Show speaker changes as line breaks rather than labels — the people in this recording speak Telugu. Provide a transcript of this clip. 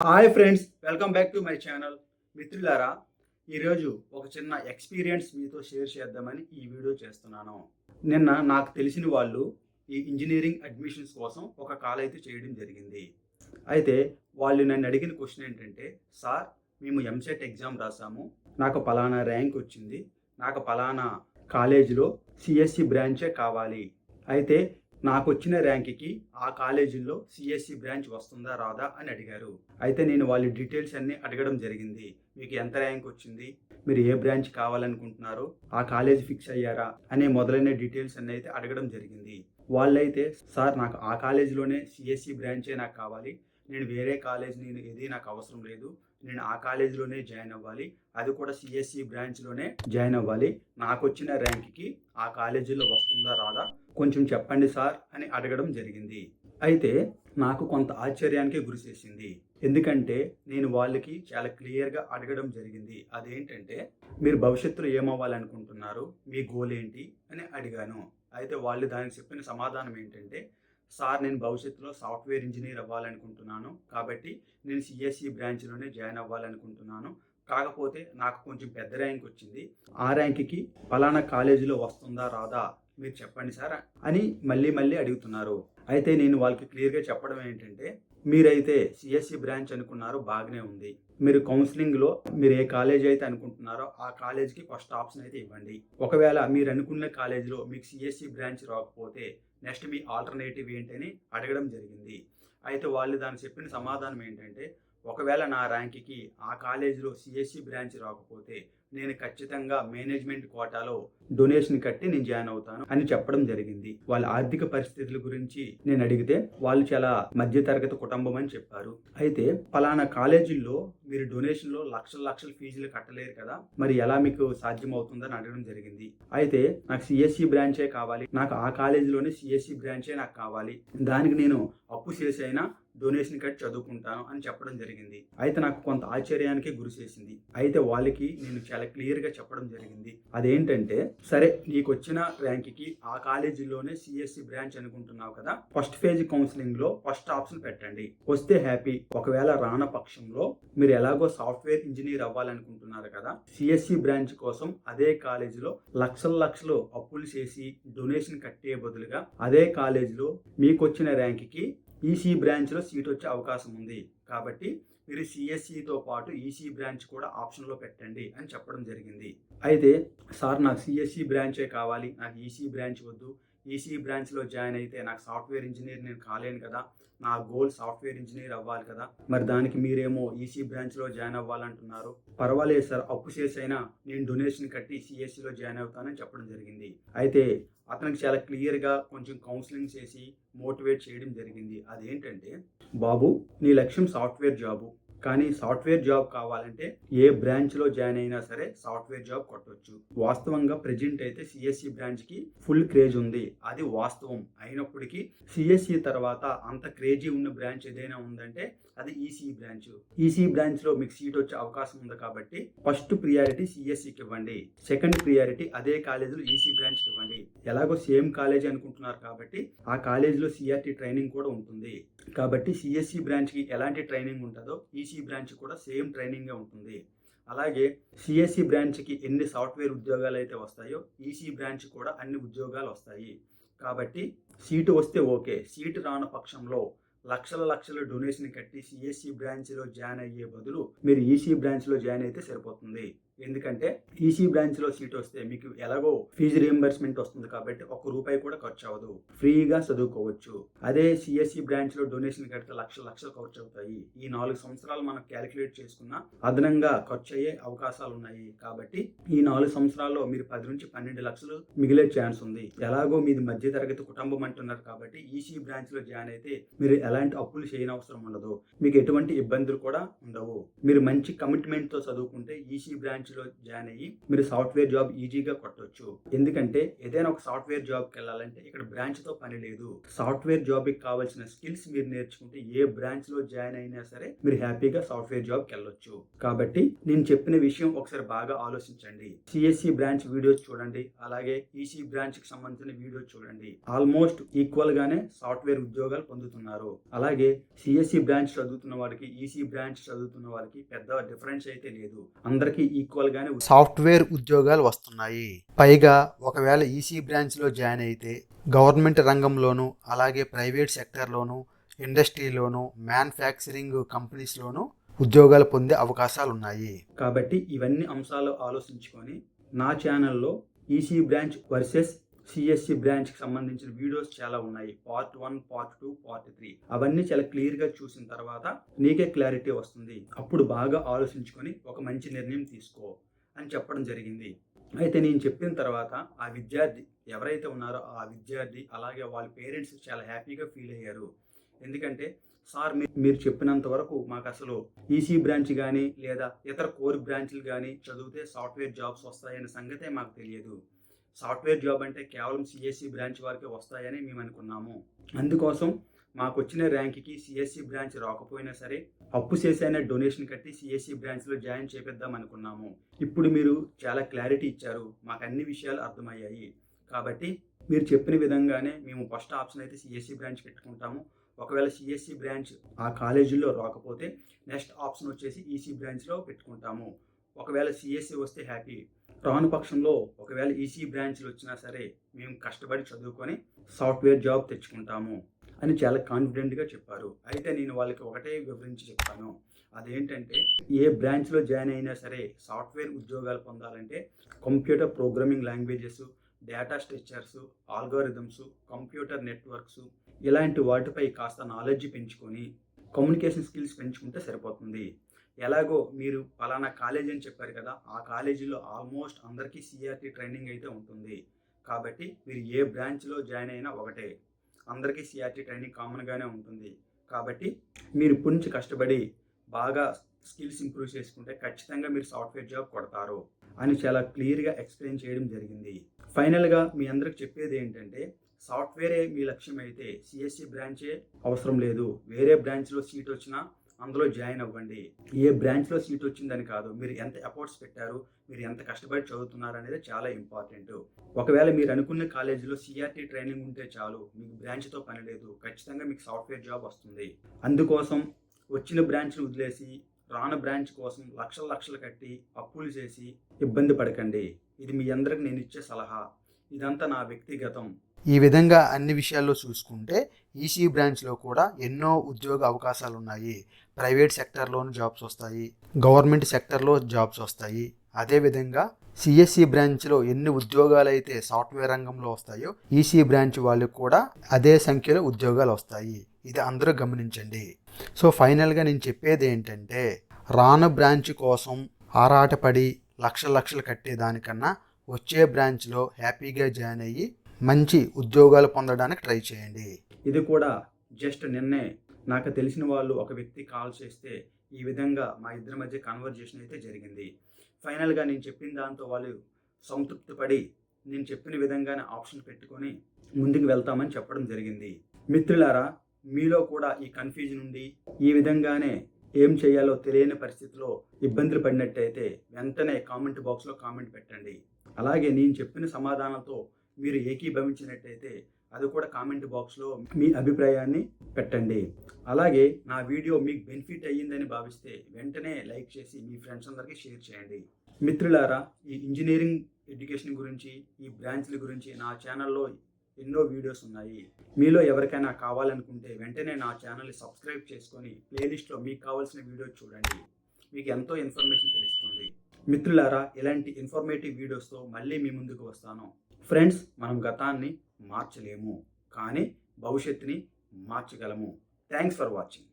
Hi friends welcome back to my channel మిత్రులారా ఈరోజు ఒక చిన్న ఎక్స్పీరియన్స్ మీతో షేర్ చేద్దామని ఈ వీడియో చేస్తున్నాను. నిన్న నాకు తెలిసిన వాళ్ళు ఈ ఇంజనీరింగ్ అడ్మిషన్స్ కోసం ఒక కాల్ అయితే చేయడం జరిగింది. అయితే వాళ్ళు నన్ను అడిగిన క్వశ్చన్ ఏంటంటే సార్ మేము ఎంసెట్ ఎగ్జామ్ రాసాము. నాకు పలానా ర్యాంక్ వచ్చింది. నాకు పలానా కాలేజీలో సిఎస్సి బ్రాంచే కావాలి? అయితే నాకు వచ్చిన ర్యాంక్కి ఆ కాలేజీలో సిఎస్సి బ్రాంచ్ వస్తుందా రాదా అని అడిగారు. అయితే నేను వాళ్ళ డీటెయిల్స్ అన్నీ అడగడం జరిగింది. మీకు ఎంత ర్యాంక్ వచ్చింది? మీరు ఏ బ్రాంచ్ కావాలనుకుంటున్నారు ఆ కాలేజ్ ఫిక్స్ అయ్యారా అనే మొదలైన డీటెయిల్స్ అన్నీ అయితే అడగడం జరిగింది. వాళ్ళైతే సార్ నాకు ఆ కాలేజీలోనే సిఎస్సి బ్రాంచే నాకు కావాలి. నేను వేరే కాలేజ్ నేను ఏది నాకు అవసరం లేదు. నేను ఆ కాలేజీలోనే జాయిన్ అవ్వాలి. అది కూడా సిఎస్సి బ్రాంచ్లోనే జాయిన్ అవ్వాలి. నాకు వచ్చిన ర్యాంక్కి ఆ కాలేజీలో వస్తుందా రాదా? కొంచెం చెప్పండి సార్ అని అడగడం జరిగింది. అయితే నాకు కొంత ఆశ్చర్యానికి గురిచేసింది ఎందుకంటే నేను వాళ్ళకి చాలా క్లియర్గా అడగడం జరిగింది. అదేంటంటే మీరు భవిష్యత్తులో ఏమవ్వాలనుకుంటున్నారు? మీ గోల్ ఏంటి? అని అడిగాను. అయితే వాళ్ళు దానికి చెప్పిన సమాధానం ఏంటంటే సార్ నేను భవిష్యత్తులో సాఫ్ట్వేర్ ఇంజనీర్ అవ్వాలనుకుంటున్నాను. కాబట్టి నేను సిఎస్సి బ్రాంచ్లోనే జాయిన్ అవ్వాలనుకుంటున్నాను. కాకపోతే నాకు కొంచెం పెద్ద ర్యాంక్ వచ్చింది. ఆ ర్యాంక్కి ఫలానా కాలేజీలో వస్తుందా రాదా మీరు చెప్పండి సార్ అని మళ్ళీ మళ్ళీ అడుగుతున్నారు. అయితే నేను వాళ్ళకి క్లియర్గా చెప్పడం ఏంటంటే మీరైతే సిఎస్సి బ్రాంచ్ అనుకున్నారో బాగానే ఉంది. మీరు కౌన్సిలింగ్లో మీరు ఏ కాలేజ్ అయితే అనుకుంటున్నారో ఆ కాలేజ్కి ఫస్ట్ ఆప్షన్ అయితే ఇవ్వండి. ఒకవేళ మీరు అనుకున్న కాలేజీలో మీకు సిఎస్సి బ్రాంచ్ రాకపోతే నెక్స్ట్ మీ ఆల్టర్నేటివ్ ఏంటని అడగడం జరిగింది. అయితే వాళ్ళు దాన్ని చెప్పిన సమాధానం ఏంటంటే ఒకవేళ నా ర్యాంక్కి ఆ కాలేజీలో సిఎస్సి బ్రాంచ్ రాకపోతే నేను ఖచ్చితంగా మేనేజ్మెంట్ కోటాలో డొనేషన్ కట్టి నేను జాయిన్ అవుతాను అని చెప్పడం జరిగింది. వాళ్ళ ఆర్థిక పరిస్థితుల గురించి నేను అడిగితే వాళ్ళు చాలా మధ్యతరగతి కుటుంబం అని చెప్పారు. అయితే పలానా కాలేజీల్లో మీరు డొనేషన్లో లక్షల లక్షల ఫీజులు కట్టలేరు కదా మరి ఎలా మీకు సాధ్యం అవుతుందని అడగడం జరిగింది. అయితే నాకు సిఎస్సి బ్రాంచే కావాలి నాకు ఆ కాలేజీలోనే సిఎస్సి బ్రాంచే నాకు కావాలి దానికి నేను అప్పు చేసైనా డొనేషన్ కట్టి చదువుకుంటాను అని చెప్పడం జరిగింది. అయితే నాకు కొంత ఆశ్చర్యానికి గురి చేసింది. అయితే వాళ్ళకి నేను చాలా క్లియర్గా చెప్పడం జరిగింది. అదేంటంటే సరే నీకు వచ్చిన ర్యాంక్కి ఆ కాలేజీలోనే సిఎస్సి బ్రాంచ్ అనుకుంటున్నావు కదా ఫస్ట్ ఫేజ్ కౌన్సిలింగ్లో ఫస్ట్ ఆప్షన్ పెట్టండి. వస్తే హ్యాపీ ఒకవేళ రాన పక్షంలో మీరు ఎలాగో సాఫ్ట్వేర్ ఇంజనీర్ అవ్వాలనుకుంటున్నారు కదా సిఎస్సి బ్రాంచ్ కోసం అదే కాలేజీలో లక్షల లక్షలు అప్పులు చేసి డొనేషన్ కట్టే బదులుగా అదే కాలేజీలో మీకు వచ్చిన ర్యాంక్కి ఈసీ బ్రాంచ్లో సీట్ వచ్చే అవకాశం ఉంది. కాబట్టి మీరు సిఎస్సితో పాటు ఈసీ బ్రాంచ్ కూడా ఆప్షన్లో పెట్టండి అని చెప్పడం జరిగింది. అయితే సార్ నాకు సిఎస్సి బ్రాంచే కావాలి? నాకు ఈసీ బ్రాంచ్ వద్దు. ఈసీ బ్రాంచ్లో జాయిన్ అయితే నాకు సాఫ్ట్వేర్ ఇంజనీర్ నేను కాలేను కదా. నా గోల్ సాఫ్ట్వేర్ ఇంజనీర్ అవ్వాలి కదా. మరి దానికి మీరేమో ఈసీ బ్రాంచ్లో జాయిన్ అవ్వాలంటున్నారు. పర్వాలేదు సార్ అప్పు చేసైనా నేను డొనేషన్ కట్టి సిఎస్సిలో జాయిన్ అవుతానని చెప్పడం జరిగింది. అయితే అతనికి చాలా క్లియర్గా కొంచెం కౌన్సిలింగ్ చేసి మోటివేట్ చేయడం జరిగింది. అదేంటంటే బాబు నీ లక్ష్యం సాఫ్ట్వేర్ జాబు. కానీ సాఫ్ట్వేర్ జాబ్ కావాలంటే ఏ బ్రాంచ్లో జాయిన్ అయినా సరే సాఫ్ట్వేర్ జాబ్ కొట్టవచ్చు వాస్తవంగా ప్రెజెంట్ అయితే సిఎస్సి బ్రాంచ్కి ఫుల్ క్రేజ్ ఉంది. అది వాస్తవం. అయినప్పటికీ సిఎస్సి తర్వాత అంత క్రేజీ ఉన్న బ్రాంచ్ ఏదైనా ఉందంటే అది ఈసీ బ్రాంచ్ ఈసీ బ్రాంచ్లో మీకు సీట్ వచ్చే అవకాశం ఉంది కాబట్టి ఫస్ట్ ప్రియారిటీ సిఎస్సికి ఇవ్వండి. సెకండ్ ప్రియారిటీ అదే కాలేజీలో ఈసీ బ్రాంచ్కి ఇవ్వండి. ఎలాగో సేమ్ కాలేజ్ అనుకుంటున్నారు కాబట్టి ఆ కాలేజీలో సిఆర్టీ ట్రైనింగ్ కూడా ఉంటుంది. కాబట్టి సిఎస్సి బ్రాంచ్కి ఎలాంటి ట్రైనింగ్ ఉంటుందో ఈసీ బ్రాంచ్ కూడా సేమ్ ట్రైనింగే ఉంటుంది. అలాగే సిఎస్సి బ్రాంచ్కి ఎన్ని సాఫ్ట్వేర్ ఉద్యోగాలు అయితే వస్తాయో ఈసీ బ్రాంచ్ కూడా అన్ని ఉద్యోగాలు వస్తాయి. కాబట్టి సీటు వస్తే ఓకే సీటు రాని పక్షంలో లక్షల లక్షల డొనేషన్ కట్టి సిఎస్సి బ్రాంచ్లో జాయిన్ అయ్యే బదులు మీరు ఈసీ బ్రాంచ్లో జాయిన్ అయితే సరిపోతుంది. ఎందుకంటే ఈసీ బ్రాంచ్లో సీట్ వస్తే మీకు ఎలాగో ఫీజు రియంబర్స్మెంట్ వస్తుంది కాబట్టి ఒక్క రూపాయి కూడా ఖర్చు అవ్వదు. ఫ్రీగా చదువుకోవచ్చు. అదే సిఎస్సి బ్రాంచ్లో డొనేషన్ కడితే లక్షల లక్షలు ఖర్చు అవుతాయి. ఈ నాలుగు సంవత్సరాలు మనం క్యాలిక్యులేట్ చేసుకున్న అదనంగా ఖర్చు అయ్యే అవకాశాలు ఉన్నాయి. కాబట్టి ఈ నాలుగు సంవత్సరాల్లో మీరు పది నుంచి పన్నెండు లక్షలు మిగిలే ఛాన్స్ ఉంది. ఎలాగో మీది మధ్య తరగతి కుటుంబం అంటున్నారు కాబట్టి ఈసీ బ్రాంచ్లో జాయిన్ అయితే మీరు ఎలాంటి అప్పులు చేయని అవసరం ఉండదు. మీకు ఎటువంటి ఇబ్బందులు కూడా ఉండవు. మీరు మంచి కమిట్మెంట్తో చదువుకుంటే ఈసీ బ్రాంచ్ బ్రాంచ్లో జాయిన్ అయ్యి మీరు సాఫ్ట్వేర్ జాబ్ ఈజీగా కొట్టొచ్చు. ఎందుకంటే ఏదైనా ఒక సాఫ్ట్వేర్ జాబ్కి వెళ్ళాలంటే ఇక్కడ బ్రాంచ్తో పని లేదు. సాఫ్ట్వేర్ జాబ్కి కావాల్సిన స్కిల్స్ మీరు నేర్చుకుంటే ఏ బ్రాంచ్లో జాయిన్ అయినా సరే మీరు హ్యాపీగా సాఫ్ట్వేర్ జాబ్కి వెళ్ళొచ్చు. కాబట్టి నేను చెప్పిన విషయం ఒకసారి బాగా ఆలోచించండి. సిఎస్సి బ్రాంచ్ వీడియోస్ చూడండి. అలాగే ఈసీ బ్రాంచ్కి సంబంధించిన వీడియోస్ చూడండి. ఆల్మోస్ట్ ఈక్వల్ గానే సాఫ్ట్వేర్ ఉద్యోగాలు పొందుతున్నారు. అలాగే సిఎస్సి బ్రాంచ్ చదువుతున్న వారికి ఈసీ బ్రాంచ్ చదువుతున్న వారికి పెద్ద డిఫరెన్స్ అయితే లేదు. అందరికీ ఈక్వల్ గానే
సాఫ్ట్వేర్ ఉద్యోగాలు వస్తున్నాయి. పైగా ఒకవేళ ఈసీ బ్రాంచ్లో జాయిన్ అయితే గవర్నమెంట్ రంగంలోను అలాగే ప్రైవేట్ సెక్టర్లోను ఇండస్ట్రీలోను మ్యానుఫ్యాక్చరింగ్ కంపెనీస్లోను ఉద్యోగాలు పొందే అవకాశాలు ఉన్నాయి
కాబట్టి ఇవన్నీ అంశాలు ఆలోచించుకొని నా ఛానల్లో ఈసీ బ్రాంచ్ వర్సెస్ సిఎస్సి బ్రాంచ్కి సంబంధించిన వీడియోస్ చాలా ఉన్నాయి. Part one part two part three అవన్నీ చాలా క్లియర్గా చూసిన తర్వాత నీకే క్లారిటీ వస్తుంది. అప్పుడు బాగా ఆలోచించుకొని ఒక మంచి నిర్ణయం తీసుకో అని చెప్పడం జరిగింది. అయితే నేను చెప్పిన తర్వాత ఆ విద్యార్థి ఎవరైతే ఉన్నారో ఆ విద్యార్థి అలాగే వాళ్ళ పేరెంట్స్ చాలా హ్యాపీగా ఫీల్ అయ్యారు. ఎందుకంటే సార్ మీరు చెప్పినంత వరకు మాకు అసలు ఈసీ బ్రాంచ్ కానీ లేదా ఇతర కోర్ బ్రాంచ్లు కానీ చదివితే సాఫ్ట్వేర్ జాబ్స్ వస్తాయనే సంగతే మాకు తెలియదు. సాఫ్ట్వేర్ జాబ్ అంటే కేవలం సిఎస్సి బ్రాంచ్ వారికే వస్తాయని మేము అనుకున్నాము. అందుకోసం మాకు వచ్చిన ర్యాంక్కి సిఎస్సి బ్రాంచ్ రాకపోయినా సరే అప్పు చేసైనా డొనేషన్ కట్టి సిఎస్సి బ్రాంచ్లో జాయిన్ చేపిద్దాం అనుకున్నాము. ఇప్పుడు మీరు చాలా క్లారిటీ ఇచ్చారు. మాకు అన్ని విషయాలు అర్థమయ్యాయి. కాబట్టి మీరు చెప్పిన విధంగానే మేము ఫస్ట్ ఆప్షన్ అయితే సిఎస్సి బ్రాంచ్ పెట్టుకుంటాము. ఒకవేళ సిఎస్సి బ్రాంచ్ ఆ కాలేజీలో రాకపోతే నెక్స్ట్ ఆప్షన్ వచ్చేసి ఈసీ బ్రాంచ్లో పెట్టుకుంటాము. ఒకవేళ సిఎస్సి వస్తే హ్యాపీ. రాను పక్షంలో ఒకవేళ ఈసీ బ్రాంచ్లు వచ్చినా సరే మేము కష్టపడి చదువుకొని సాఫ్ట్వేర్ జాబ్ తెచ్చుకుంటాము అని చాలా కాన్ఫిడెంట్గా చెప్పారు. అయితే నేను వాళ్ళకి ఒకటే వివరించి చెప్పాను అదేంటంటే ఏ బ్రాంచ్లో జాయిన్ అయినా సరే సాఫ్ట్వేర్ ఉద్యోగాలు పొందాలంటే computer programming languages data structures algorithms computer networks ఇలాంటి వాటిపై కాస్త నాలెడ్జ్ పెంచుకొని కమ్యూనికేషన్ స్కిల్స్ పెంచుకుంటే సరిపోతుంది. ఎలాగో మీరు పలానా కాలేజ్ అని చెప్పారు కదా ఆ కాలేజీలో ఆల్మోస్ట్ అందరికీ సిఆర్టీ ట్రైనింగ్ అయితే ఉంటుంది. కాబట్టి మీరు ఏ బ్రాంచ్లో జాయిన్ అయినా ఒకటే. అందరికీ సిఆర్టీ ట్రైనింగ్ కామన్గానే ఉంటుంది. కాబట్టి మీరు ఇప్పటి నుంచి కష్టపడి బాగా స్కిల్స్ ఇంప్రూవ్ చేసుకుంటే ఖచ్చితంగా మీరు సాఫ్ట్వేర్ జాబ్ కొడతారు అని చాలా క్లియర్గా ఎక్స్ప్లెయిన్ చేయడం జరిగింది. ఫైనల్గా మీ అందరికి చెప్పేది ఏంటంటే సాఫ్ట్వేరే మీ లక్ష్యం అయితే సిఎస్సి బ్రాంచే అవసరం లేదు. వేరే బ్రాంచ్లో సీట్ వచ్చినా అందులో జాయిన్ అవ్వండి. ఏ బ్రాంచ్లో సీట్ వచ్చిందని కాదు మీరు ఎంత ఎఫర్ట్స్ పెట్టారు మీరు ఎంత కష్టపడి చదువుతున్నారు అనేది చాలా ఇంపార్టెంట్. ఒకవేళ మీరు అనుకున్న కాలేజీలో సిఆర్టీ ట్రైనింగ్ ఉంటే చాలు మీకు బ్రాంచ్తో పని లేదు ఖచ్చితంగా మీకు సాఫ్ట్వేర్ జాబ్ వస్తుంది. అందుకోసం వచ్చిన బ్రాంచ్ను వదిలేసి రాను బ్రాంచ్ కోసం లక్షల లక్షలు కట్టి అప్పులు చేసి ఇబ్బంది పడకండి. ఇది మీ అందరికి నేను ఇచ్చే సలహా. ఇదంతా నా వ్యక్తిగతం.
ఈ విధంగా అన్ని విషయాల్లో చూసుకుంటే ఈసీ బ్రాంచ్లో కూడా ఎన్నో ఉద్యోగ అవకాశాలు ఉన్నాయి ప్రైవేట్ సెక్టర్లోనూ జాబ్స్ వస్తాయి. గవర్నమెంట్ సెక్టర్లో జాబ్స్ వస్తాయి. అదేవిధంగా సిఎస్సి బ్రాంచ్లో ఎన్ని ఉద్యోగాలు అయితే సాఫ్ట్వేర్ రంగంలో వస్తాయో ఈసీ బ్రాంచ్ వాళ్ళకు కూడా అదే సంఖ్యలో ఉద్యోగాలు వస్తాయి. ఇది అందరూ గమనించండి. సో ఫైనల్గా నేను చెప్పేది ఏంటంటే రాను బ్రాంచ్ కోసం ఆరాటపడి లక్ష లక్షలు కట్టేదానికన్నా వచ్చే బ్రాంచ్లో హ్యాపీగా జాయిన్ అయ్యి మంచి ఉద్యోగాలు పొందడానికి ట్రై చేయండి.
ఇది కూడా జస్ట్ నిన్నే నాకు తెలిసిన వాళ్ళు ఒక వ్యక్తి కాల్ చేస్తే ఈ విధంగా మా ఇద్దరి మధ్య కన్వర్జేషన్ అయితే జరిగింది. ఫైనల్గా నేను చెప్పిన దాంతో వాళ్ళు సంతృప్తి పడి నేను చెప్పిన విధంగానే ఆప్షన్ పెట్టుకొని ముందుకు వెళ్తామని చెప్పడం జరిగింది. మిత్రులారా మీలో కూడా ఈ కన్ఫ్యూజన్ ఉండి ఈ విధంగానే ఏం చేయాలో తెలియని పరిస్థితిలో ఇబ్బందులు పడినట్టయితే వెంటనే కామెంట్ బాక్స్లో కామెంట్ పెట్టండి. అలాగే నేను చెప్పిన సమాధానంతో మీరు ఏకీభవించినట్టయితే అది కూడా కామెంట్ బాక్స్లో మీ అభిప్రాయాన్ని పెట్టండి. అలాగే నా వీడియో మీకు బెనిఫిట్ అయ్యిందని భావిస్తే వెంటనే లైక్ చేసి మీ ఫ్రెండ్స్ అందరికీ షేర్ చేయండి. మిత్రులారా ఈ ఇంజనీరింగ్ ఎడ్యుకేషన్ గురించి ఈ బ్రాంచ్ల గురించి నా ఛానల్లో ఎన్నో వీడియోస్ ఉన్నాయి. మీలో ఎవరికైనా కావాలనుకుంటే వెంటనే నా ఛానల్ని సబ్స్క్రైబ్ చేసుకొని ప్లేలిస్ట్లో మీకు కావాల్సిన వీడియో చూడండి. మీకు ఎంతో ఇన్ఫర్మేషన్ తెలుస్తుంది. మిత్రులారా ఇలాంటి ఇన్ఫర్మేటివ్ వీడియోస్తో మళ్ళీ మీ ముందుకు వస్తాను. ఫ్రెండ్స్ మనం గతాన్ని మార్చలేము కానీ భవిష్యత్తుని మార్చగలము. Thanks for watching